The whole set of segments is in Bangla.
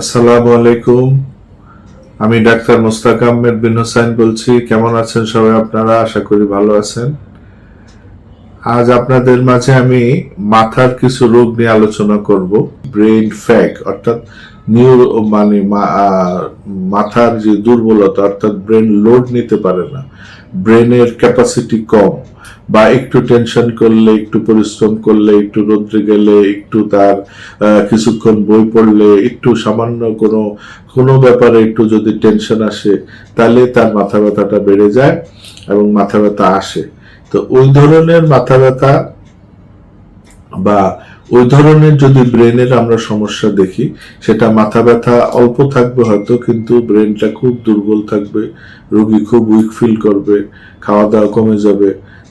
আসসালামু আলাইকুম। আমি ডাক্তার মোস্তাক আহমেদ বিন হোসাইন বলছি। কেমন আছেন সবাই আপনারা? আশা করি ভালো আছেন। আজ আপনাদের মাঝে আমি মাথার কিছু রোগ নিয়ে আলোচনা করব। ব্রেন ফ্যাক অর্থাৎ নিউরো মানে মাথার যে দুর্বলতা, অর্থাৎ ব্রেন লোড নিতে পারে না। ব্রেনের ক্যাপাসিটি কম। বা একটু টেনশন করলে, একটু পরিশ্রম করলে, একটু রোদ্রে গেলে, একটু তার কিছুক্ষণ বই পড়লে, একটু সামান্য কোনো কোনো ব্যাপারে একটু যদি টেনশন আসে, তাহলে তার মাথা ব্যথাটা বেড়ে যায় এবং মাথা ব্যথা আসে। তো ওই ধরনের মাথা ব্যথা বা ওই ধরনের যদি ব্রেনের আমরা সমস্যা দেখি, সেটা মাথা ব্যথা অল্প থাকবে হয়তো, কিন্তু ব্রেনটা খুব দুর্বল থাকবে, রোগী খুব উইক ফিল করবে খাওয়া দাওয়া কমে যাবে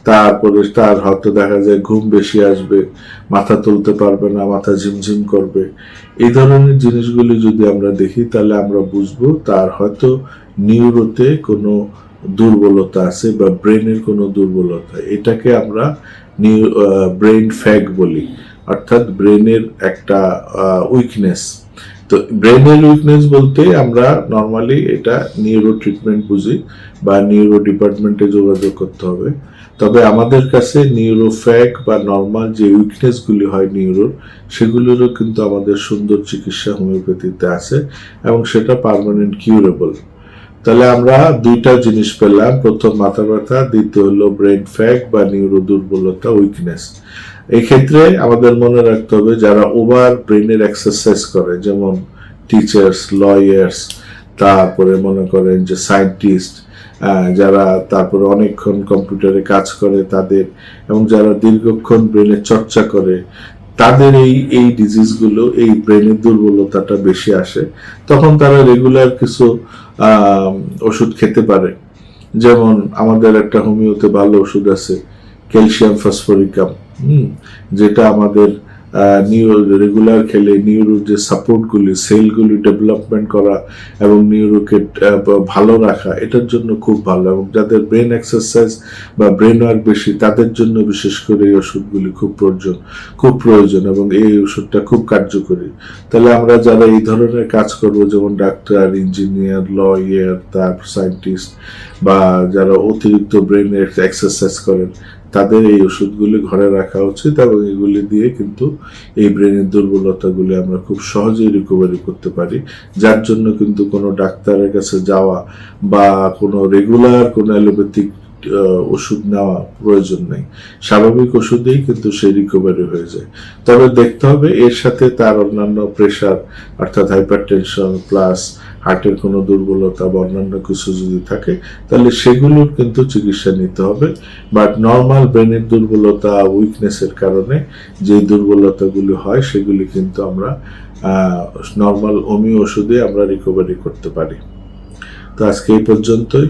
তারপরে তার হয়তো দেখা যায়, ঘুম বেশি আসবে, মাথা তুলতে পারবে না, মাথা ঝিমঝিম করবে। এই ধরনের জিনিসগুলি যদি আমরা দেখি, তাহলে আমরা বুঝব তার হয়তো নিউরোতে কোনো দুর্বলতা আছে বা ব্রেনের কোনো দুর্বলতা। এটাকে আমরা নিউ ব্রেন ফ্যাগ বলি। অর্থাৎ ব্রেনের একটা উইকনেস। তো ব্রেনের উইকনেস বলতে আমরা নর্মালি এটা নিউরো ট্রিটমেন্ট বুঝি বা নিউরো ডিপার্টমেন্টে যোগাযোগ করতে হবে। তবে আমাদের কাছে নিউরো ফ্যাক বা নর্মাল যে উইকনেসগুলি হয় নিউরোর সেগুলোরও কিন্তু আমাদের সুন্দর চিকিৎসা হোমিওপ্যাথিতে আছে এবং সেটা পারমানেন্ট কিউরেবল তাহলে আমরা দুইটা জিনিস পেলাম। প্রথম মাথা ব্যথা, দ্বিতীয় হলো ব্রেন ফ্যাক বা নিউরো দুর্বলতা উইকনেস এক্ষেত্রে আমাদের মনে রাখতে হবে, যারা ওভার ব্রেনের এক্সারসাইজ করে, যেমন টিচার্স লয়ার্স তারপরে মনে করেন যে সায়েন্টিস্ট যারা তারপরে অনেকক্ষণ কম্পিউটারে কাজ করে তাদের, এবং যারা দীর্ঘক্ষণ ব্রেনের চর্চা করে তাদের এই এই ডিজিজগুলো এই ব্রেনের দুর্বলতাটা বেশি আসে, তখন তারা রেগুলার কিছু ওষুধ খেতে পারে। যেমন আমাদের একটা হোমিওতে ভালো ওষুধ আছে ক্যালসিয়াম ফসফরিকাম হুম, যেটা আমাদের নিউরো রেগুলার খেলে নিউরোর যে সাপোর্টগুলি সেলগুলি ডেভেলপমেন্ট করা এবং নিউরোকে ভালো রাখা, এটার জন্য খুব ভালো এবং যাদের ব্রেন এক্সারসাইজ বা ব্রেন ওয়ার্ক বেশি, তাদের জন্য বিশেষ করে এই ওষুধগুলি খুব প্রয়োজন খুব প্রয়োজন এবং এই ওষুধটা খুব কার্যকরী। তাহলে আমরা যারা এই ধরনের কাজ করব, যেমন ডাক্তার ইঞ্জিনিয়ার লয়ার তারপর সায়েন্টিস্ট বা যারা অতিরিক্ত ব্রেন এক্সারসাইজ করেন তাদের এই ওষুধগুলি ঘরে রাখা উচিত এবং এগুলি দিয়ে কিন্তু এই ব্রেনের দুর্বলতাগুলি আমরা খুব সহজেই রিকভারি করতে পারি। যার জন্য কিন্তু কোনো ডাক্তারের কাছে যাওয়া বা কোনো রেগুলার কোনো অ্যালোপ্যাথিক ওষুধ নেওয়া প্রয়োজন নেই। স্বাভাবিক ওষুধেই কিন্তু সেই রিকভারি হয়ে যায়। তবে দেখতে হবে, এর সাথে তার অন্যান্য প্রেশার অর্থাৎ হাইপার টেনশন প্লাস হার্টের কোনো দুর্বলতা বা অন্যান্য কিছু যদি থাকে, তাহলে সেগুলোর কিন্তু চিকিৎসা নিতে হবে। বাট নর্মাল ব্রেনের দুর্বলতা উইকনেসের কারণে যে দুর্বলতাগুলি হয়, সেগুলি কিন্তু আমরা নর্মাল হোমিও ওষুধে আমরা রিকভারি করতে পারি। তো আজকে এই পর্যন্তই।